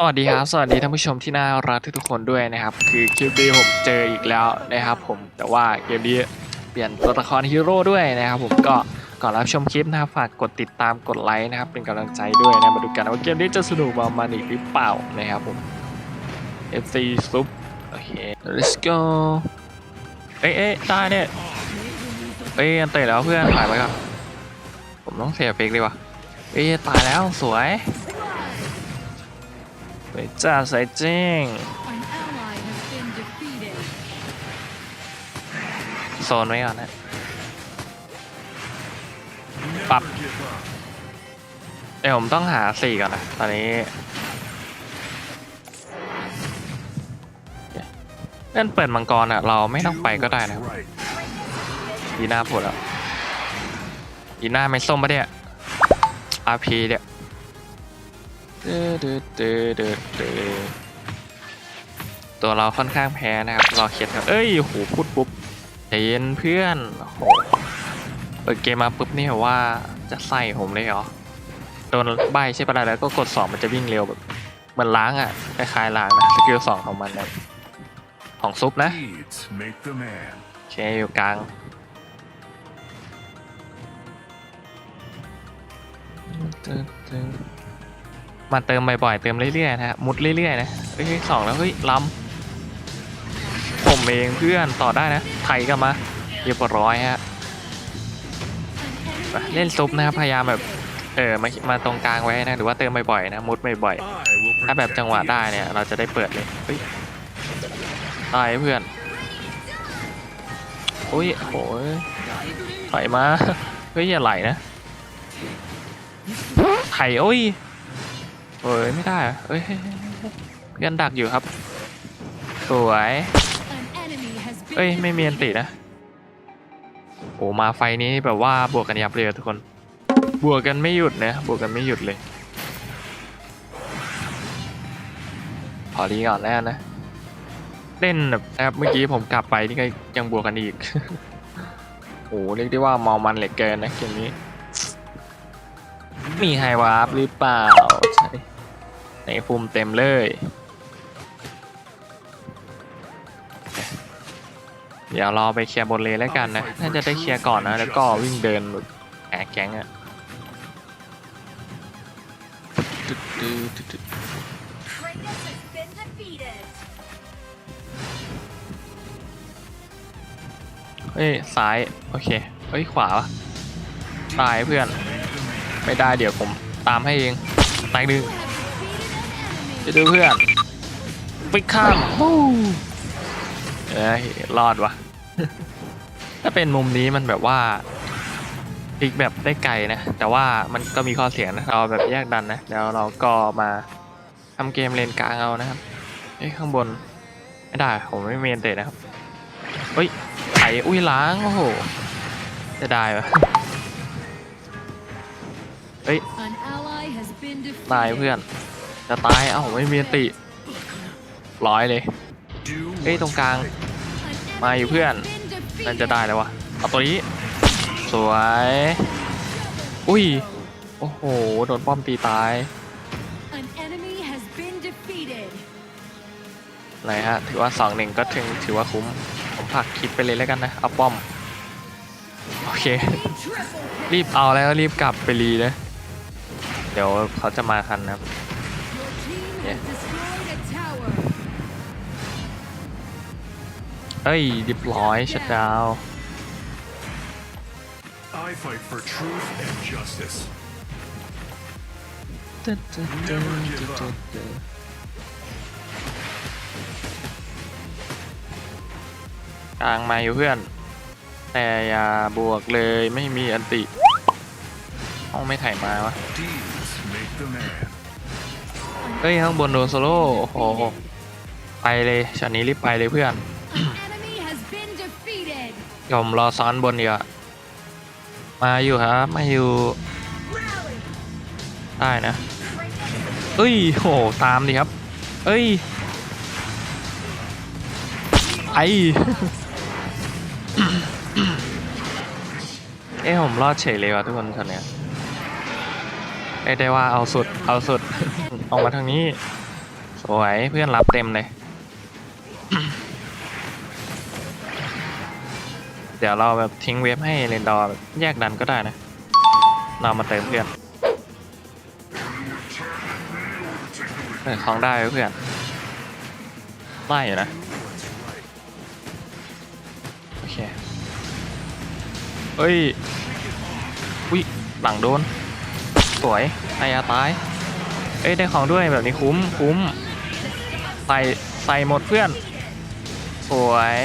สวัสดีครับ สวัสดีท่านผู้ชมที่น่ารักทุกๆคนด้วยนะครับ คือคลิปนี้ผมเจออีกแล้วนะครับผม แต่ว่าเกมนี้เปลี่ยนตัวละครฮีโร่ด้วยนะครับผมก็ก่อนรับชมคลิปนะครับฝากกดติดตามกดไลค์นะครับ เป็นกำลังใจด้วยนะมาดูกันว่าเกมนี้จะสนุกมามันอีกหรือเปล่านะครับผม FC ซุปโอเค let's go เอ้ยเอ้ยได้เนี่ยเอ้ยอันเตะแล้วเพื่อนถ่ายไว้ก่อนผมต้องเสียเฟกเลยวะเอ้ยตายแล้วสวย สวยจ้าสวยจริงโซนไว้ก่อนนะปรับเดี๋ยวผมต้องหาสี่ก่อนนะตอนนี้เล่นเปิดมังกรอะ เราไม่ต้องไปก็ได้นะครับยีน่าผลแล้วยีน่าไม่ส้มปะเนี่ยอาพีเนี่ย ตัวเราค่อนข้างแพ้นะครับรอเคียร์ครับเอ้ยโหพูดปุ๊บใจเย็นเพื่อนโอ้โหเปิดเกมมาปุ๊บนี่แบบว่าจะใส่ผมเลยเหรอโดนใบใช่ปะล่ะแล้วก็กดสองมันจะวิ่งเร็วแบบเหมือนล้างอะคล้ายๆล้างนะสกิลสองของมันนะของซุปนะโอเคอยู่กลาง มาเติมบ่อยๆเติมเรื่อยๆนะฮะมุดเรื่อยๆนะเฮ้ยสองแล้วเฮ้ยล้ำผมเองเพื่อนต่อได้นะไถกลันมาเรียบร้อยฮะเล่นซุปนะครับพยายามแบบเออมามาตรงกลางไว้นะหรือว่าเติมบ่อยๆนะมุดบ่อยๆถ้าแบบจังหวะได้เนี่ยเราจะได้เปิดเลยเฮ้ยตายเพื่อนอุ้ยโหยถอยมาเฮ้ยอย่าไหลนะไถโอ้ย เฮ้ยไม่ได้อะเฮ้ยเพื่อนดักอยู่ครับ สวย เอ้ยไม่มีอันตินะโอ้มาไฟนี้แบบว่าบวกกันยับเลยทุกคน บวกกันไม่หยุดนะบวกกันไม่หยุดเลยขอรีก่อนแล้วนนะเล่นแบบนะครับเมื่อกี้ผมกลับไปนี่ก็ยังบวกกันอีกโอ้เรียกได้ว่าเมามันเหลือเกินนะเกมนี้ มีไฮวาร์ปหรือเปล่า ใช่ในภูมิเต็มเลย เดี๋ยวรอไปเคลียร์บนเลนแล้วกันนะ น่าจะได้เคลียร์ก่อนนะ แล้วก็วิ่งเดินแบบแอแก๊งอะเฮ้ยซ้าย โอเคเฮ้ยขวาวะตายเพื่อน ไม่ได้เดี๋ยวผมตามให้เอง ตายหนึ่ง You have defeated an enemy. จะดูเพื่อนฟิกข้ามฮู้เอ้ยรอดวะถ้าเป็นมุมนี้มันแบบว่าพลิกแบบได้ไกลนะ แต่ว่ามันก็มีข้อเสียนะ เราแบบแยกดันนะ เดี๋ยวเราก็มาทำเกมเลนกลางเอานะครับเอ้ยข้างบน ไม่ได้ ผมไม่เมนเตะนะครับ เฮ้ยไถอุ้ยล้าง โอ้โหจะได้ปะ เฮ้ย An ally has been defeated. ตายเพื่อน จะตาย เอ้าไม่มีอันติร้อยเลย Do เฮ้ยตรงกลาง An enemy มาอยู่เพื่อน has been defeated. น่าจะได้แล้ววะเอาตัวนี้ สวย อุ้ย โอ้โห โดนป้อมตีตาย An enemy has been defeated. อะไรฮะ ถือว่าสองหนึ่งก็ถึงถือว่าคุ้ม ผมผลักคลิปไปเลยแล้วกันนะ เอาป้อม โอเค Triple รีบเอาแล้วรีบกลับไปรีนะ เดี๋ยวเขาจะมาทันนะครับ Your team Yeah. has destroyed a tower. เฮ้ยเรียบร้อยชัดดาว I fight for truth and justice. กลางมาอยู่เพื่อน แต่อย่าบวกเลยไม่มีอันติห้องไม่ถ่ายมาวะ Deeds make the man. เฮ้ยข้างบนโดนโซโล่โอ้โหไปเลยช็อตนี้รีบไปเลยเพื่อนยวผมรอซ้อนบนดีกว่มาอยู่ครับมาอยู่ได้นะเอ้ยโหตามดิครับ เอ้ยไอเอ้ผมรอดเฉยเลยว่ะทุกคนตอนเนี้ย เอ้ยได้ว่าเอาสุดเอาสุด ออกมาทางนี้ สวยเพื่อนรับเต็มเลย เดี๋ยวเราแบบทิ้งเว็บให้เรนดอร์แยกดันก็ได้นะ เรามาเติมเพื่อนเปิดของได้เพื่อนไล่อยู่นะ โอเคเฮ้ยวิหลังโดน สวยไอยาตาย เอ้ยได้ของด้วยแบบนี้คุ้มคุ้ม ใส่ใส่หมดเพื่อน สวย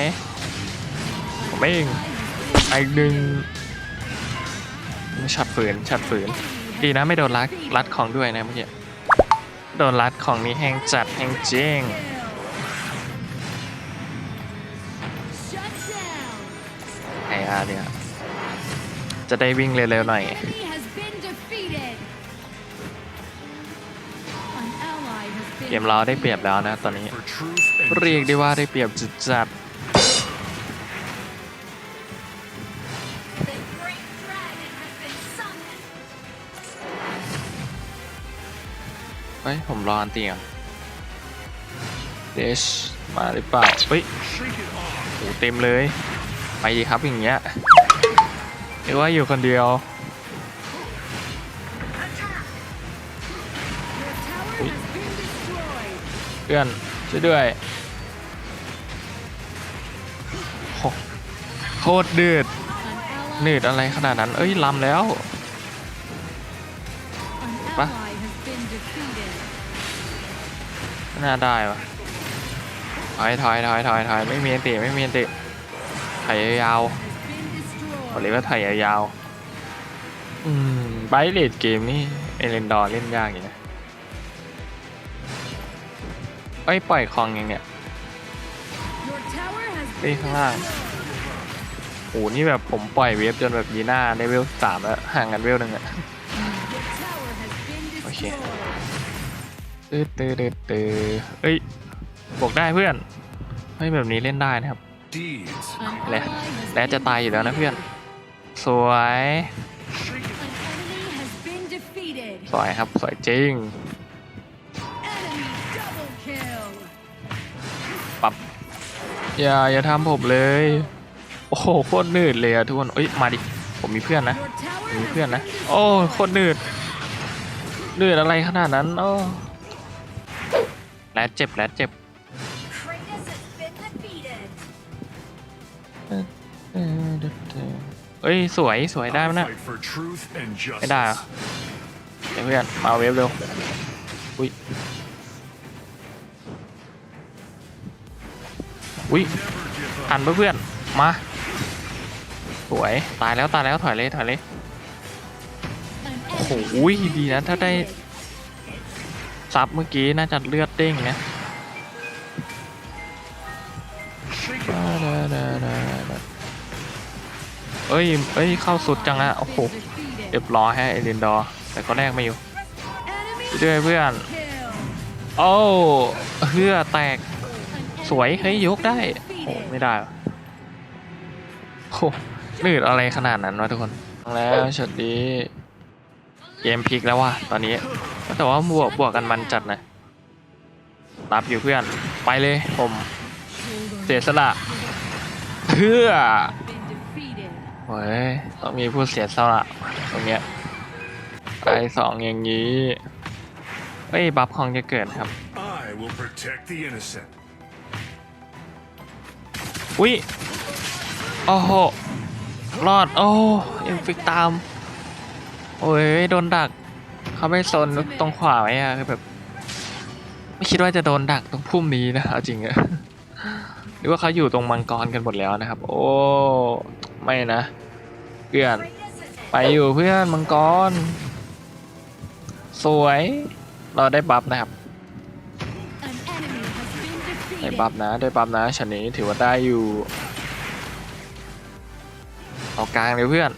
ผมเองอีกหนึ่งชัดฝืนชัดฝืน ดีนะไม่โดนรัดรัดของด้วยนะเมื่อกี้โดนรัดของนี้แห้งจัดแหงเจ้งไออาร์เนี่ยจะได้วิ่งเร็วๆหน่อย เกมเราได้เปรียบแล้วนะตอนนี้ เรียกได้ว่าได้เปรียบจัดจัดเฮ้ย ผมรออันตีก่อนเดชมาหรือเปล่า เฮ้ยโอ้เต็มเลย ไปดีครับอย่างเงี้ยหรือว่าอยู่คนเดียว เพื่อนช่วยด้วยโหโคตรเดือดเนืดอะไรขนาดนั้น เอ้ยลำแล้ว an Ba. ally has been defeated. ไม่น่าได้วะถอยถอยถอยถอยถอยไม่มีอันติไม่มีอันติถ่ายยาว Has been ๆบอกเลยว่าถ่ายยาวอืมไบเลดเกมนี่เอเลนดอร์เล่นยากอยู่นะเอ้ยปล่อยคลองยังเนี่ย Your tower has เฮ้ย been ข้างล่าง destroyed. โอ้นี่แบบผมปล่อยเวฟจนแบบยีน่าได้เวลสามแล้วห่างกันเวลหนึ่งอะ Your tower has been Okay. destroyed. ตื้อตื้อตื้อตื้อเอ้ยบอกได้เพื่อนเฮ้ยแบบนี้เล่นได้นะครับ Deeds. An Lẹ. ally has และ been จะตายอยู่แล้วนะเพื่อน defeated. สวย Shake it. An enemy has been defeated. สวยครับ สวยจริง อย่าอย่าทำผมเลย โอ้โหโคตรนืดเลยอะทุกคนเอ้ยมาดิผมมีเพื่อนนะผมมีเพื่อนนะ โอ้โคตรนืดนืดอะไรขนาดนั้นโอ้แรดเจ็บแรดเจ็บเอ้ยสวยสวยได้ไหมนะไม่ได้เหรอ justice. เดี๋ยวเพื่อนมาเวฟเร็วอุ้ย อุ้ยทันเพื่อนมาสวยตายแล้วตายแล้วถอยเลยถอยเลยโอ้โหดีนะถ้าได้ซับเมื่อกี้น่าจะเลือดเด้งนะเอ้ยเอ้ยเข้าสุดจังอะโอ้โหเรียบร้อยฮะเอเลนดอร์แต่ก็แรกไม่อยู่ด้วยเพื่อนโอ้เพื่อแตก วย เฮ้ย ยกได้โอ้ไม่ได้โอ้หนืดอะไรขนาดนั้นวะทุกคนแล้วช็อตนี้เกมพลิกแล้วว่ะตอนนี้ แต่ว่าบวกบวกกันมันจัดนะรับอยู่เพื่อน ไปเลยผมเสียสละเพื่อเฮ้ยต้องมีผู้เสียสละตรงเนี้ยไปสองอย่างนี้เฮ้ย บัฟของจะเกิดครับ อุ้ยโอ้โหรอด โอ้เอ็มฟิกตาม โอ้ย โดนดัก เขาไม่ซนตรงขวาไว้อะคือแบบ ไม่คิดว่าจะโดนดักตรงพุ่มนี้นะเอาจริงอะหรือว่าเขาอยู่ตรงมังกรกันหมดแล้วนะครับ โอ้ ไม่นะ เพื่อน ไปอยู่เพื่อนมังกร สวย เราได้บัฟนะครับ ได้บัฟนะได้บัฟนะฉันนี้ถือว่าได้อยู่เอากลางเลยเพื่อน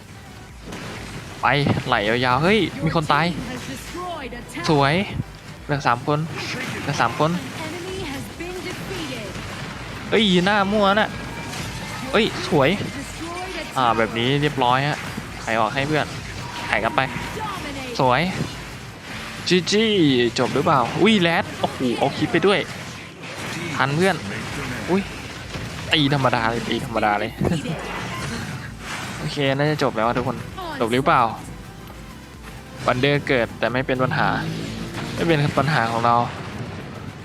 ไปไหลยาวๆเฮ้ยมีคนตาย สวยเหลือสามคนเหลือสามคนเอ้ยหน้ามั่วน่ะเอ้ยสวย อ่าแบบนี้เรียบร้อยฮะไขออกให้เพื่อนไขกลับไป สวยจีจีจบหรือเปล่าอุ้ยแรดโอ้โหเอาคลิปไปด้วย ทันเพื่อน Make them end. อุ้ย ตีธรรมดาเลย ตีธรรมดาเลย Defeated. โอเค น่าจะจบแล้วอะทุกคน จบหรือเปล่า วันเดอร์เกิดแต่ไม่เป็นปัญหา ไม่เป็นปัญหาของเรา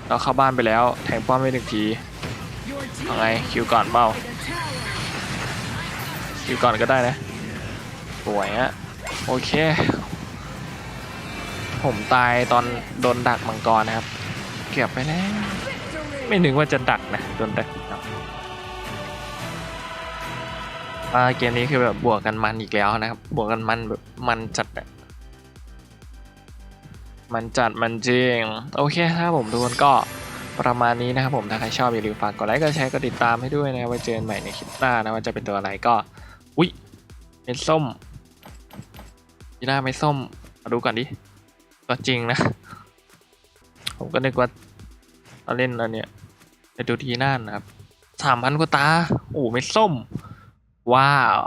เราเข้าบ้านไปแล้ว แทงป้อมไปหนึ่งที Your team เอาไงคิวก่อนเปล่า destroyed a tower. คิวก่อนก็ได้นะสวยอะโอเค ผมตายตอนโดนดักมังกรนะครับ เกือบไปแล้ว ไม่นึกว่าจะดักนะโดนดักครับอ่าเกมนี้คือแบบบวกกันมันอีกแล้วนะครับ บวกกันมันแบบมันจัดอะมันจัดมันจริง โอเคครับผมทุกคนก็ประมาณนี้นะครับผมถ้าใครชอบอย่าลืมฝากกดไลค์กดแชร์กดติดตามให้ด้วยนะไว้เจอกันใหม่ในคลิปหน้านะว่าจะเป็นตัวอะไรก็อุ๊ยเม็ดส้มยีน่าไม่ส้มมาดูก่อนดิก็จริงนะ ผมก็นึกว่าเราเล่นอันเนี้ย ดูทีน่านะครับสามพันกว่าตาโอ้เม็ดส้ม ว้าว